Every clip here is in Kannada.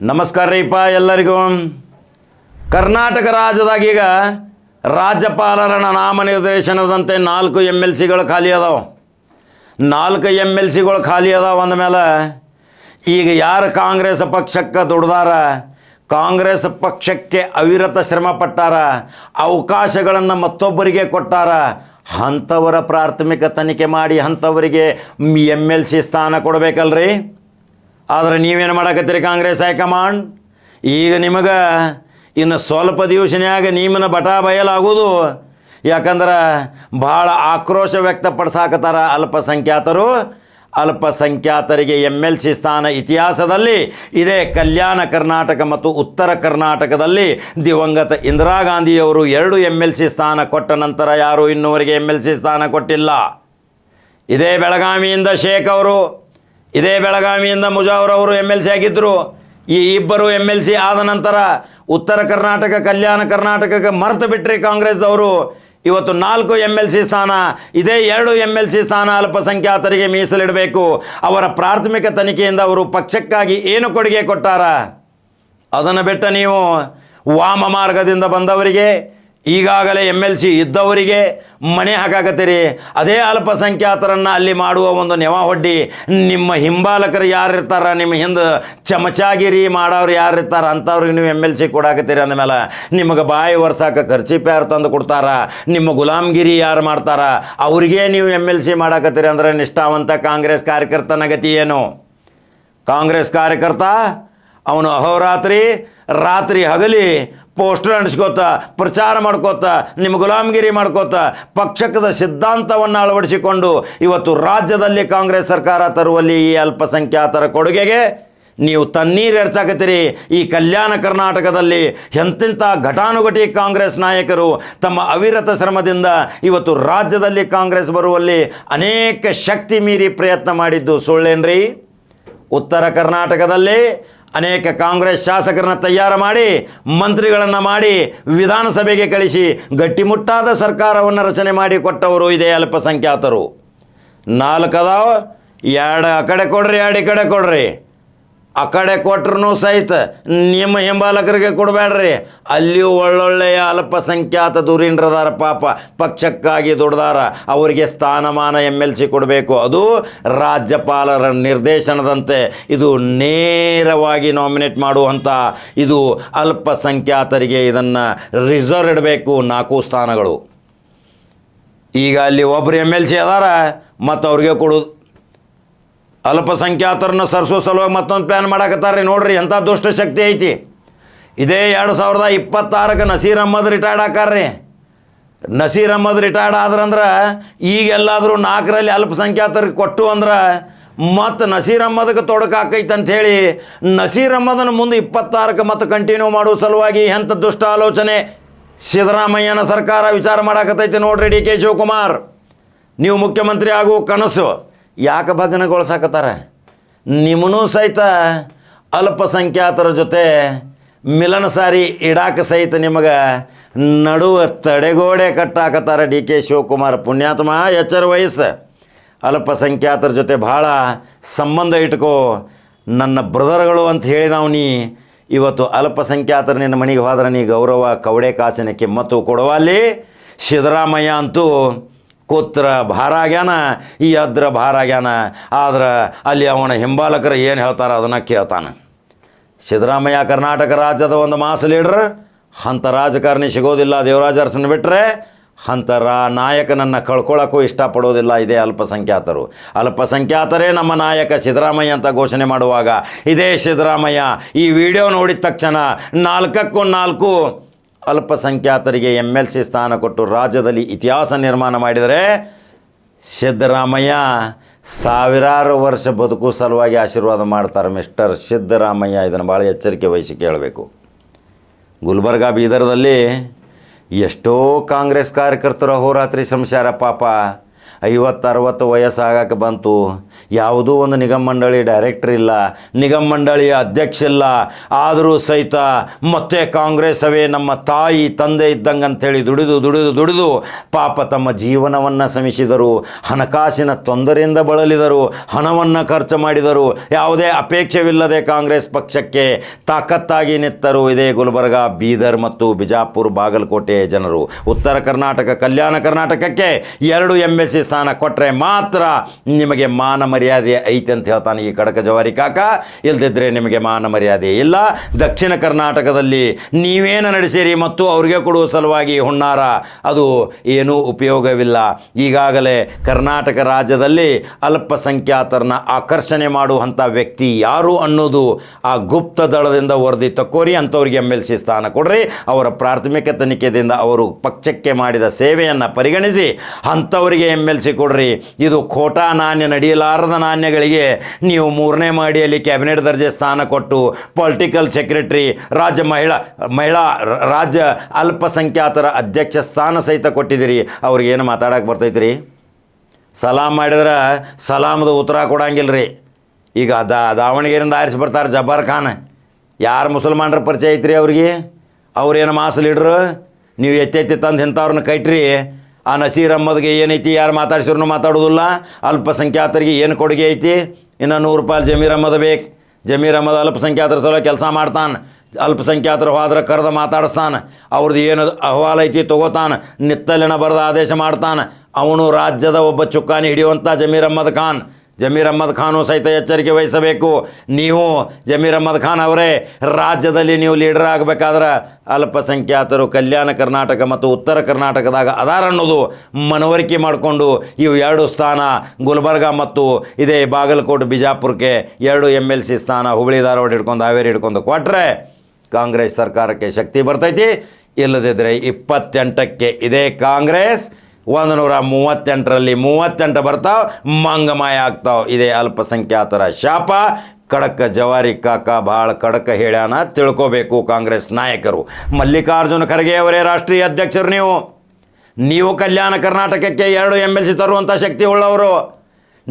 ನಮಸ್ಕಾರ ರೀಪ ಎಲ್ಲರಿಗೂ. ಕರ್ನಾಟಕ ರಾಜ್ಯದಾಗ ಈಗ ರಾಜ್ಯಪಾಲರ ನಾಮನಿರ್ದೇಶನದಂತೆ ನಾಲ್ಕು ಎಂ ಎಲ್ ಸಿಗಳು ಖಾಲಿ ಅದಾವ. ನಾಲ್ಕು ಎಂ ಎಲ್ ಸಿಗಳು ಖಾಲಿ ಅದಾವ ಅಂದಮೇಲೆ ಈಗ ಯಾರು ಕಾಂಗ್ರೆಸ್ ಪಕ್ಷಕ್ಕೆ ದುಡ್ದಾರ, ಕಾಂಗ್ರೆಸ್ ಪಕ್ಷಕ್ಕೆ ಅವಿರತ ಶ್ರಮ ಪಟ್ಟಾರ ಅವಕಾಶಗಳನ್ನು ಮತ್ತೊಬ್ಬರಿಗೆ ಕೊಟ್ಟಾರ, ಅಂಥವರ ಪ್ರಾಥಮಿಕ ತನಿಖೆ ಮಾಡಿ ಅಂಥವರಿಗೆ ಎಂ ಎಲ್ ಸಿ ಸ್ಥಾನ ಕೊಡಬೇಕಲ್ರಿ? ಆದರೆ ನೀವೇನು ಮಾಡಕತ್ತೀರಿ ಕಾಂಗ್ರೆಸ್ ಹೈಕಮಾಂಡ್? ಈಗ ನಿಮಗೆ ಇನ್ನು ಸ್ವಲ್ಪ ದಿವಸನ್ಯಾಗ ನಿಮ್ಮನ್ನ ಬಟಾ ಬಯಲಾಗುವುದು. ಯಾಕಂದ್ರೆ ಭಾಳ ಆಕ್ರೋಶ ವ್ಯಕ್ತಪಡಿಸಾಕತ್ತಾರ ಅಲ್ಪಸಂಖ್ಯಾತರು. ಅಲ್ಪಸಂಖ್ಯಾತರಿಗೆ ಎಂ ಎಲ್ ಸಿ ಸ್ಥಾನ ಇತಿಹಾಸದಲ್ಲಿ, ಇದೇ ಕಲ್ಯಾಣ ಕರ್ನಾಟಕ ಮತ್ತು ಉತ್ತರ ಕರ್ನಾಟಕದಲ್ಲಿ ದಿವಂಗತ ಇಂದಿರಾ ಗಾಂಧಿಯವರು ಎರಡು ಎಂ ಎಲ್ ಸಿ ಸ್ಥಾನ ಕೊಟ್ಟ ನಂತರ ಯಾರೂ ಇನ್ನೂವರೆಗೆ ಎಂ ಎಲ್ ಸಿ ಸ್ಥಾನ ಕೊಟ್ಟಿಲ್ಲ? ಇದೇ ಬೆಳಗಾವಿಯಿಂದ ಶೇಖ್ ಅವರು. ಇದೇ ಬೆಳಗಾವಿಯಿಂದ ಮುಜಾವರ್ ಅವರು ಎಂ ಎಲ್ ಸಿ ಆಗಿದ್ದರು ಈ ಇಬ್ಬರು ಎಂ ಎಲ್ ಸಿ ಆದ ನಂತರ ಉತ್ತರ ಕರ್ನಾಟಕ, ಕಲ್ಯಾಣ ಕರ್ನಾಟಕಕ್ಕೆ ಮರೆತು ಬಿಟ್ರಿ ಕಾಂಗ್ರೆಸ್ದವರು. ಇವತ್ತು ನಾಲ್ಕು ಎಂ ಎಲ್ ಸಿ ಸ್ಥಾನ, ಇದೇ ಎರಡು ಎಂ ಎಲ್ ಸಿ ಸ್ಥಾನ ಅಲ್ಪಸಂಖ್ಯಾತರಿಗೆ ಮೀಸಲಿಡಬೇಕು. ಅವರ ಪ್ರಾಥಮಿಕ ತನಿಖೆಯಿಂದ ಅವರು ಪಕ್ಷಕ್ಕಾಗಿ ಏನು ಕೊಡುಗೆ ಕೊಟ್ಟಾರ? ಅದನ್ನು ಬಿಟ್ಟ ನೀವು ವಾಮ ಮಾರ್ಗದಿಂದ ಬಂದವರಿಗೆ ಈಗಾಗಲೇ ಎಂ ಎಲ್ ಸಿ ಇದ್ದವರಿಗೆ ಮನೆ ಹಾಕಾಕತ್ತೀರಿ. ಅದೇ ಅಲ್ಪಸಂಖ್ಯಾತರನ್ನು ಅಲ್ಲಿ ಮಾಡುವ ಒಂದು ನೆವ ಹೊಡ್ಡಿ ನಿಮ್ಮ ಹಿಂಬಾಲಕರು ಯಾರಿರ್ತಾರ, ನಿಮ್ಮ ಹಿಂದೆ ಚಮಚಾಗಿರಿ ಮಾಡೋರು ಯಾರಿರ್ತಾರ ಅಂಥವ್ರಿಗೆ ನೀವು ಎಂ ಎಲ್ ಸಿ ಕೊಡಾಕತ್ತೀರಿ ಅಂದಮೇಲೆ ನಿಮಗೆ ಬಾಯಿ ವರ್ಷಾಕ ಖರ್ಚಿಪ್ ಯಾರು ತಂದು ಕೊಡ್ತಾರ, ನಿಮ್ಮ ಗುಲಾಮ್ಗಿರಿ ಯಾರು ಮಾಡ್ತಾರ, ಅವ್ರಿಗೆ ನೀವು ಎಂ ಎಲ್ ಸಿ ಮಾಡಾಕತ್ತೀರಿ ಅಂದರೆ ನಿಷ್ಠಾವಂತ ಕಾಂಗ್ರೆಸ್ ಕಾರ್ಯಕರ್ತನ ಗತಿ ಏನು? ಕಾಂಗ್ರೆಸ್ ಕಾರ್ಯಕರ್ತ, ಅವನು ಅಹೋರಾತ್ರಿ, ರಾತ್ರಿ ಹಗಲಿ ಪೋಸ್ಟರ್ ಅಂಟಿಸ್ಕೋತ, ಪ್ರಚಾರ ಮಾಡ್ಕೋತ, ನಿಮ್ಮ ಗುಲಾಮಗಿರಿ ಮಾಡ್ಕೋತ ಪಕ್ಷಕದ ಸಿದ್ಧಾಂತವನ್ನು ಅಳವಡಿಸಿಕೊಂಡು ಇವತ್ತು ರಾಜ್ಯದಲ್ಲಿ ಕಾಂಗ್ರೆಸ್ ಸರ್ಕಾರ ತರುವಲ್ಲಿ ಈ ಅಲ್ಪಸಂಖ್ಯಾತರ ಕೊಡುಗೆಗೆ ನೀವು ತಣ್ಣೀರು ಎರಚಾಕತ್ತೀರಿ. ಈ ಕಲ್ಯಾಣ ಕರ್ನಾಟಕದಲ್ಲಿ ಎಂತೆಂಥ ಘಟಾನುಘಟಿ ಕಾಂಗ್ರೆಸ್ ನಾಯಕರು ತಮ್ಮ ಅವಿರತ ಶ್ರಮದಿಂದ ಇವತ್ತು ರಾಜ್ಯದಲ್ಲಿ ಕಾಂಗ್ರೆಸ್ ಬರುವಲ್ಲಿ ಅನೇಕ ಶಕ್ತಿ ಮೀರಿ ಪ್ರಯತ್ನ ಮಾಡಿದ್ದು ಸುಳ್ಳೇನ್ರಿ? ಉತ್ತರ ಕರ್ನಾಟಕದಲ್ಲಿ ಅನೇಕ ಕಾಂಗ್ರೆಸ್ ಶಾಸಕರನ್ನ ತಯಾರು ಮಾಡಿ, ಮಂತ್ರಿಗಳನ್ನು ಮಾಡಿ, ವಿಧಾನಸಭೆಗೆ ಕಳಿಸಿ ಗಟ್ಟಿಮುಟ್ಟಾದ ಸರ್ಕಾರವನ್ನು ರಚನೆ ಮಾಡಿ ಕೊಟ್ಟವರು ಇದೇ ಅಲ್ಪಸಂಖ್ಯಾತರು. ನಾಲ್ಕದಾವ? ಎರಡು ಆ ಕಡೆ ಕೊಡ್ರಿ, ಎರಡು ಈ ಕಡೆ ಕೊಡ್ರಿ. ಆ ಕಡೆ ಕೊಟ್ರೂ ಸಹಿತ ನಿಮ್ಮ ಹಿಂಬಾಲಕರಿಗೆ ಕೊಡಬೇಡ್ರಿ. ಅಲ್ಲಿಯೂ ಒಳ್ಳೊಳ್ಳೆಯ ಅಲ್ಪಸಂಖ್ಯಾತ ದುರೀಂದ್ರದಾರ ಪಾಪ ಪಕ್ಷಕ್ಕಾಗಿ ದುಡ್ದಾರ. ಅವರಿಗೆ ಸ್ಥಾನಮಾನ ಎಂ ಎಲ್ ಸಿ ಕೊಡಬೇಕು. ಅದು ರಾಜ್ಯಪಾಲರ ನಿರ್ದೇಶನದಂತೆ ಇದು ನೇರವಾಗಿ ನಾಮಿನೇಟ್ ಮಾಡುವಂಥ ಇದು ಅಲ್ಪಸಂಖ್ಯಾತರಿಗೆ ಇದನ್ನು ರಿಸರ್ವ್ ಇಡಬೇಕು ನಾಲ್ಕು ಸ್ಥಾನಗಳು. ಈಗ ಅಲ್ಲಿ ಒಬ್ಬರು ಎಂ ಎಲ್ ಸಿ ಅದಾರ ಮತ್ತು ಅವ್ರಿಗೆ ಕೊಡೋದು ಅಲ್ಪಸಂಖ್ಯಾತರನ್ನ ಸರಿಸೋ ಸಲುವಾಗಿ ಮತ್ತೊಂದು ಪ್ಲ್ಯಾನ್ ಮಾಡಾಕತ್ತಾರ್ರಿ. ನೋಡ್ರಿ ಎಂಥ ದುಷ್ಟ ಶಕ್ತಿ ಐತಿ. ಇದೇ ಎರಡು ಸಾವಿರದ ಇಪ್ಪತ್ತಾರಕ್ಕೆ ನಸೀರ್ ಅಹ್ಮದ್ ರಿಟೈರ್ಡ್ ಹಾಕಾರ್ರಿ ನಸೀರ್ ಅಹ್ಮದ್ ರಿಟೈರ್ಡ್ ಆದ್ರಂದ್ರೆ ಈಗೆಲ್ಲಾದರೂ ನಾಲ್ಕರಲ್ಲಿ ಅಲ್ಪಸಂಖ್ಯಾತರಿಗೆ ಕೊಟ್ಟು ಅಂದ್ರೆ ಮತ್ತು ನಸೀರ್ ಅಹ್ಮದ್ಗೆ ತೊಡಕಾಕೈತೆ ಅಂಥೇಳಿ ನಸೀರ್ ಅಹ್ಮದನ ಮುಂದೆ ಇಪ್ಪತ್ತಾರಕ್ಕೆ ಮತ್ತು ಕಂಟಿನ್ಯೂ ಮಾಡುವ ಸಲುವಾಗಿ ಎಂಥ ದುಷ್ಟ ಆಲೋಚನೆ? ಸಿದ್ದರಾಮಯ್ಯನ ಸರ್ಕಾರ ವಿಚಾರ ಮಾಡಾಕತೈತೆ ನೋಡ್ರಿ ಡಿ ಕೆ ಶಿವಕುಮಾರ್. ನೀವು ಮುಖ್ಯಮಂತ್ರಿ ಆಗುವ ಕನಸು. ಯಾಕೆ ಭಗ್ನಗೊಳಿಸಾಕತ್ತಾರ? ನಿಮ್ಮನ್ನೂ ಸಹಿತ ಅಲ್ಪಸಂಖ್ಯಾತರ ಜೊತೆ ಮಿಲನ ಸಾರಿ ಇಡಾಕ ಸಹಿತ ನಿಮಗೆ ನಡುವ ತಡೆಗೋಡೆ ಕಟ್ಟಾಕತ್ತಾರ ಡಿ ಕೆ ಶಿವಕುಮಾರ್. ಪುಣ್ಯಾತ್ಮ, ಎಚ್ಚರ ವಯಸ್ಸು ಅಲ್ಪಸಂಖ್ಯಾತರ ಜೊತೆ ಭಾಳ ಸಂಬಂಧ ಇಟ್ಕೋ. ನನ್ನ ಬ್ರದರ್ಗಳು ಅಂತ ಹೇಳಿದವು ನೀ ಇವತ್ತು ಅಲ್ಪಸಂಖ್ಯಾತರ ನಿನ್ನ ಮನೆಗೆ ಹೋದ್ರೆ ನೀ ಗೌರವ ಕವಡೆ ಕಾಸಿನ ಕಿಮ್ಮತ್ತು ಕೊಡುವಲ್ಲಿ ಸಿದ್ದರಾಮಯ್ಯ ಅಂತೂ ಕೂತ್ರ ಭಾರ ಆಗ್ಯಾನ ಈ ಅದ್ರ ಭಾರ ಆಗ್ಯಾನ ಆದ್ರೆ ಅಲ್ಲಿ ಅವನ ಹಿಂಬಾಲಕರು ಏನು ಹೇಳ್ತಾರೆ ಅದನ್ನು ಕೇಳ್ತಾನೆ. ಸಿದ್ದರಾಮಯ್ಯ ಕರ್ನಾಟಕ ರಾಜ್ಯದ ಒಂದು ಮಾಸ್ ಲೀಡ್ರ್ ಅಂಥ ರಾಜಕಾರಣಿ ಸಿಗೋದಿಲ್ಲ ದೇವರಾಜ ಅರಸನ್ ಬಿಟ್ಟರೆ ಅಂಥ ರಾ ನಾಯಕನನ್ನು ಕಳ್ಕೊಳ್ಳೋಕ್ಕೂ ಇಷ್ಟಪಡೋದಿಲ್ಲ ಇದೇ ಅಲ್ಪಸಂಖ್ಯಾತರು. ಅಲ್ಪಸಂಖ್ಯಾತರೇ ನಮ್ಮ ನಾಯಕ ಸಿದ್ದರಾಮಯ್ಯ ಅಂತ ಘೋಷಣೆ ಮಾಡುವಾಗ, ಇದೇ ಸಿದ್ದರಾಮಯ್ಯ ಈ ವಿಡಿಯೋ ನೋಡಿದ ತಕ್ಷಣ ನಾಲ್ಕಕ್ಕೂ ನಾಲ್ಕು ಅಲ್ಪಸಂಖ್ಯಾತರಿಗೆ ಎಂ ಎಲ್ ಸಿ ಸ್ಥಾನ ಕೊಟ್ಟು ರಾಜ್ಯದಲ್ಲಿ ಇತಿಹಾಸ ನಿರ್ಮಾಣ ಮಾಡಿದರೆ ಸಿದ್ದರಾಮಯ್ಯ ಸಾವಿರಾರು ವರ್ಷ ಬದುಕು ಸಲುವಾಗಿ ಆಶೀರ್ವಾದ ಮಾಡ್ತಾರೆ ಮಿಸ್ಟರ್ ಸಿದ್ದರಾಮಯ್ಯ. ಇದನ್ನು ಭಾಳ ಎಚ್ಚರಿಕೆ ವಹಿಸಿ ಕೇಳಬೇಕು. ಗುಲ್ಬರ್ಗ ಬೀದರ್ದಲ್ಲಿ ಎಷ್ಟೋ ಕಾಂಗ್ರೆಸ್ ಕಾರ್ಯಕರ್ತರು ಅಹೋರಾತ್ರಿ ಸಂಸಾರ ಪಾಪ. ಐವತ್ತು ಅರವತ್ತು ವಯಸ್ಸಾಗಕ್ಕೆ ಬಂತು. ಯಾವುದೂ ಒಂದು ನಿಗಮ ಮಂಡಳಿ ಡೈರೆಕ್ಟರ್ ಇಲ್ಲ, ನಿಗಮ ಮಂಡಳಿಯ ಅಧ್ಯಕ್ಷ ಇಲ್ಲ ಆದರೂ ಸಹಿತ ಮತ್ತೆ ಕಾಂಗ್ರೆಸ್ಸವೇ ನಮ್ಮ ತಾಯಿ, ತಂದೆ ಇದ್ದಂಗೆ ಅಂಥೇಳಿ ದುಡಿದು ದುಡಿದು ದುಡಿದು ಪಾಪ ತಮ್ಮ ಜೀವನವನ್ನು ಶ್ರಮಿಸಿದರು ಹಣಕಾಸಿನ ತೊಂದರೆಯಿಂದ ಬಳಲಿದರು, ಹಣವನ್ನು ಖರ್ಚು ಮಾಡಿದರು. ಯಾವುದೇ ಅಪೇಕ್ಷವಿಲ್ಲದೆ ಕಾಂಗ್ರೆಸ್ ಪಕ್ಷಕ್ಕೆ ತಾಕತ್ತಾಗಿ ನಿತ್ತರು. ಇದೇ ಗುಲ್ಬರ್ಗ, ಬೀದರ್ ಮತ್ತು ಬಿಜಾಪುರ ಬಾಗಲಕೋಟೆ ಜನರು. ಉತ್ತರ ಕರ್ನಾಟಕ, ಕಲ್ಯಾಣ ಕರ್ನಾಟಕಕ್ಕೆ ಎರಡು ಎಂ ಎಸ್ ಸಿ ಸ್ಥಾನ ಕೊಟ್ಟರೆ ಮಾತ್ರ ನಿಮಗೆ ಮಾನ ಮರ್ಯಾದೆ ಐತೆ ಅಂತ ಹೇಳ್ತಾನೆ ಈ ಕಡಕ ಜವಾರಿ ಕಾಕ. ಇಲ್ದಿದ್ರೆ ನಿಮಗೆ ಮಾನ ಮರ್ಯಾದೆ ಇಲ್ಲ. ದಕ್ಷಿಣ ಕರ್ನಾಟಕದಲ್ಲಿ ನೀವೇನು ನಡೆಸಿರಿ ಮತ್ತು ಅವ್ರಿಗೆ ಕೊಡುವ ಸಲುವಾಗಿ ಹುಣ್ಣಾರ ಅದು ಏನೂ ಉಪಯೋಗವಿಲ್ಲ. ಈಗಾಗಲೇ ಕರ್ನಾಟಕ ರಾಜ್ಯದಲ್ಲಿ ಅಲ್ಪಸಂಖ್ಯಾತರನ್ನ ಆಕರ್ಷಣೆ ಮಾಡುವಂಥ ವ್ಯಕ್ತಿ ಯಾರು ಅನ್ನೋದು ಆ ಗುಪ್ತ ದಳದಿಂದ ವರದಿ ತಕ್ಕೋರಿ ಅಂಥವ್ರಿಗೆ ಎಂ ಎಲ್ ಸಿ ಸ್ಥಾನ ಕೊಡ್ರಿ. ಅವರ ಪ್ರಾಥಮಿಕ ತನಿಖೆಯಿಂದ ಅವರು ಪಕ್ಷಕ್ಕೆ ಮಾಡಿದ ಸೇವೆಯನ್ನು ಪರಿಗಣಿಸಿ ಅಂಥವರಿಗೆ ಎಂ ಎಲ್ ಕೊಡ್ರಿ. ಇದು ಖೋಟಾ ನಾಣ್ಯ ನಡೆಯಲಾರದ ನಾಣ್ಯಗಳಿಗೆ ನೀವು ಮೂರನೇ ಮಹಡಿಯಲ್ಲಿ ಕ್ಯಾಬಿನೆಟ್ ದರ್ಜೆ ಸ್ಥಾನ ಕೊಟ್ಟು ಪೊಲಿಟಿಕಲ್ ಸೆಕ್ರೆಟರಿ ರಾಜ್ಯ ಮಹಿಳಾ ಮಹಿಳಾ ರಾಜ್ಯ ಅಲ್ಪಸಂಖ್ಯಾತರ ಅಧ್ಯಕ್ಷ ಸ್ಥಾನ ಸಹಿತ ಕೊಟ್ಟಿದ್ದೀರಿ. ಅವ್ರಿಗೆ ಏನು ಮಾತಾಡಕ್ಕೆ ಬರ್ತೈತ್ರಿ? ಸಲಾಮ್ ಮಾಡಿದ್ರೆ ಸಲಾಮದ ಉತ್ತರ ಕೊಡಂಗಿಲ್ಲ ರೀ ಈಗ ದಾ, ದಾವಣಗೆರೆಯಿಂದ ಆರಿಸಿ ಬರ್ತಾರೆ ಜಬ್ಬಾರ್ ಖಾನ್. ಯಾರು ಮುಸಲ್ಮಾನರ ಪರಿಚಯ ಐತ್ರಿ ಅವ್ರಿಗೆ? ಅವ್ರೇನು ಮಾಸ್ ಲೀಡ್ರು ನೀವು ಎತ್ತೆತ್ತಿ ತಂದು ಇಂಥವ್ರನ್ನ ಕಟ್ರಿ. ಆ ನಸೀರ್ ಏನೈತಿ? ಯಾರು ಮಾತಾಡ್ಸಿದ್ರು ಮಾತಾಡೋದಿಲ್ಲ. ಅಲ್ಪಸಂಖ್ಯಾತರಿಗೆ ಏನು ಕೊಡುಗೆ ಐತಿ? ಇನ್ನು ನೂರು ರೂಪಾಯಿ ಜಮೀರ್ ಅಹ್ಮದ್ ಬೇಕು. ಜಮೀರ್ ಅಹ್ಮದ್ ಅಲ್ಪಸಂಖ್ಯಾತರ ಸಲ ಕೆಲಸ ಮಾಡ್ತಾನೆ. ಅಲ್ಪಸಂಖ್ಯಾತರು ಹೋದ್ರೆ ಕರೆದ ಮಾತಾಡಿಸ್ತಾನೆ. ಅವ್ರದ್ದು ಏನು ಅಹವಾಲ್ ಐತಿ ತೊಗೋತಾನೆ. ನಿತ್ತಲಿನ ಬರೆದ ಆದೇಶ ಮಾಡ್ತಾನೆ. ಅವನು ರಾಜ್ಯದ ಒಬ್ಬ ಚುಕ್ಕಾನಿ ಹಿಡಿಯುವಂಥ ಜಮೀರ್ ಅಹ್ಮದ್ ಖಾನ್. ಜಮೀರ್ ಅಹ್ಮದ್ ಖಾನು ಸಹಿತ ಎಚ್ಚರಿಕೆ ವಹಿಸಬೇಕು. ನೀವು ಜಮೀರ್ ಅಹ್ಮದ್ ಖಾನ್ ಅವರೇ, ರಾಜ್ಯದಲ್ಲಿ ನೀವು ಲೀಡರ್ ಆಗಬೇಕಾದ್ರೆ ಅಲ್ಪಸಂಖ್ಯಾತರು ಕಲ್ಯಾಣ ಕರ್ನಾಟಕ ಮತ್ತು ಉತ್ತರ ಕರ್ನಾಟಕದಾಗ ಅದಾರ ಅನ್ನೋದು ಮನವರಿಕೆ ಮಾಡಿಕೊಂಡು ಇವು ಎರಡು ಸ್ಥಾನ, ಗುಲ್ಬರ್ಗ ಮತ್ತು ಇದೇ ಬಾಗಲಕೋಟೆ ಬಿಜಾಪುರಕ್ಕೆ ಎರಡು ಎಂ ಎಲ್ ಸಿ ಸ್ಥಾನ ಹುಬ್ಬಳ್ಳಿ ಧಾರವಾಡ ಹಿಡ್ಕೊಂಡು ಹಾವೇರಿ ಹಿಡ್ಕೊಂಡು ಕೊಟ್ಟರೆ ಕಾಂಗ್ರೆಸ್ ಸರ್ಕಾರಕ್ಕೆ ಶಕ್ತಿ ಬರ್ತೈತಿ. ಇಲ್ಲದಿದ್ದರೆ ಇಪ್ಪತ್ತೆಂಟಕ್ಕೆ ಇದೇ ಕಾಂಗ್ರೆಸ್. ಒಂದು ನೂರ ಮೂವತ್ತೆಂಟರಲ್ಲಿ ಮೂವತ್ತೆಂಟು ಬರ್ತಾವೆ, ಮಂಗಮಾಯ ಆಗ್ತಾವೆ. ಇದೇ ಅಲ್ಪಸಂಖ್ಯಾತರ ಶಾಪ. ಕಡಕ ಜವಾರಿ ಕಾಕ ಭಾಳ ಕಡಕ ಹೇಳ್ಯಾನ ತಿಳ್ಕೋಬೇಕು ಕಾಂಗ್ರೆಸ್ ನಾಯಕರು. ಮಲ್ಲಿಕಾರ್ಜುನ ಖರ್ಗೆ ಅವರೇ ರಾಷ್ಟ್ರೀಯ ಅಧ್ಯಕ್ಷರು ನೀವು. ನೀವು ಕಲ್ಯಾಣ ಕರ್ನಾಟಕಕ್ಕೆ ಎರಡು ಎಂ ಎಲ್ ಸಿ ತರುವಂಥ ಶಕ್ತಿ ಉಳ್ಳವರು.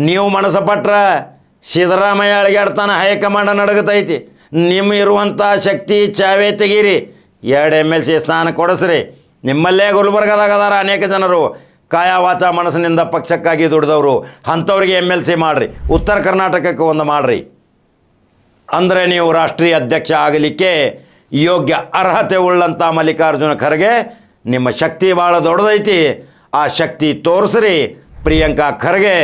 ನೀವು ಮನಸ್ಸು ಪಟ್ರೆ ಸಿದ್ದರಾಮಯ್ಯ ಅಳಿಗಾಡ್ತಾನೆ ಹೈಕಮಾಂಡ ನಡಗತೈತಿ. ನಿಮ್ಮ ಇರುವಂಥ ಶಕ್ತಿ ಚಾವೇ ತೆಗೀರಿ. ಎರಡು ಎಂ ಎಲ್ ಸಿ ಸ್ಥಾನ ಕೊಡಿಸ್ರಿ. ನಿಮ್ಮಲ್ಲೇ ಗುಲ್ಬರ್ಗದಾಗ ಅದಾರ ಅನೇಕ ಜನರು. ಕಾಯ ವಾಚ ಮನಸ್ಸಿನಿಂದ ಪಕ್ಷಕ್ಕಾಗಿ ದುಡಿದವರು, ಅಂಥವ್ರಿಗೆ ಎಂ ಎಲ್ ಸಿ ಮಾಡಿರಿ, ಉತ್ತರ ಕರ್ನಾಟಕಕ್ಕೆ ಒಂದು ಮಾಡಿರಿ. ಅಂದರೆ ನೀವು ರಾಷ್ಟ್ರೀಯ ಅಧ್ಯಕ್ಷ ಆಗಲಿಕ್ಕೆ ಯೋಗ್ಯ ಅರ್ಹತೆ ಉಳ್ಳಂಥ ಮಲ್ಲಿಕಾರ್ಜುನ ಖರ್ಗೆ, ನಿಮ್ಮ ಶಕ್ತಿ ಭಾಳ ದೊಡ್ಡದೈತಿ. ಆ ಶಕ್ತಿ ತೋರಿಸ್ರಿ, ಪ್ರಿಯಾಂಕಾ ಖರ್ಗೆ,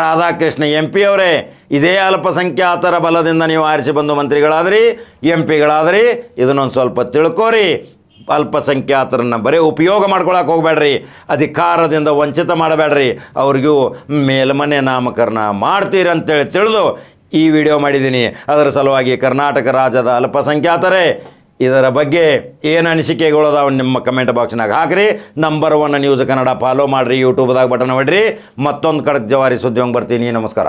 ರಾಧಾಕೃಷ್ಣ ಎಂ ಪಿ ಅವರೇ. ಇದೇ ಅಲ್ಪಸಂಖ್ಯಾತರ ಬಲದಿಂದ ನೀವು ಆರಿಸಿ ಬಂದು ಮಂತ್ರಿಗಳಾದ್ರಿ ಎಂ ಪಿಗಳಾದ್ರಿ ಇದನ್ನೊಂದು ಸ್ವಲ್ಪ ತಿಳ್ಕೋರಿ. ಅಲ್ಪಸಂಖ್ಯಾತರನ್ನ ಬರೀ ಉಪಯೋಗ ಮಾಡ್ಕೊಳಕ್ಕೆ ಹೋಗಬೇಡ್ರಿ. ಅಧಿಕಾರದಿಂದ ವಂಚಿತ ಮಾಡಬೇಡ್ರಿ. ಅವ್ರಿಗೂ ಮೇಲ್ಮನೆ ನಾಮಕರಣ ಮಾಡ್ತೀರಿ ಅಂತೇಳಿ ತಿಳಿದು ಈ ವಿಡಿಯೋ ಮಾಡಿದ್ದೀನಿ. ಅದರ ಸಲುವಾಗಿ ಕರ್ನಾಟಕ ರಾಜ್ಯದ ಅಲ್ಪಸಂಖ್ಯಾತರೇ, ಇದರ ಬಗ್ಗೆ ಏನು ಅನಿಸಿಕೆಗಳು ಅದಾವ ನಿಮ್ಮ ಕಮೆಂಟ್ ಬಾಕ್ಸ್ನಾಗ ಹಾಕ್ರಿ. Number one news Kannada follow ಮಾಡಿರಿ ಯೂಟ್ಯೂಬ್ದಾಗ ಬಟನ್ ಮಾಡಿರಿ ಮತ್ತೊಂದು ಕಡೆಗೆ ಜವಾರಿ ಸುದ್ದಿ ಹೋಗಿ ಬರ್ತೀನಿ. ನಮಸ್ಕಾರ.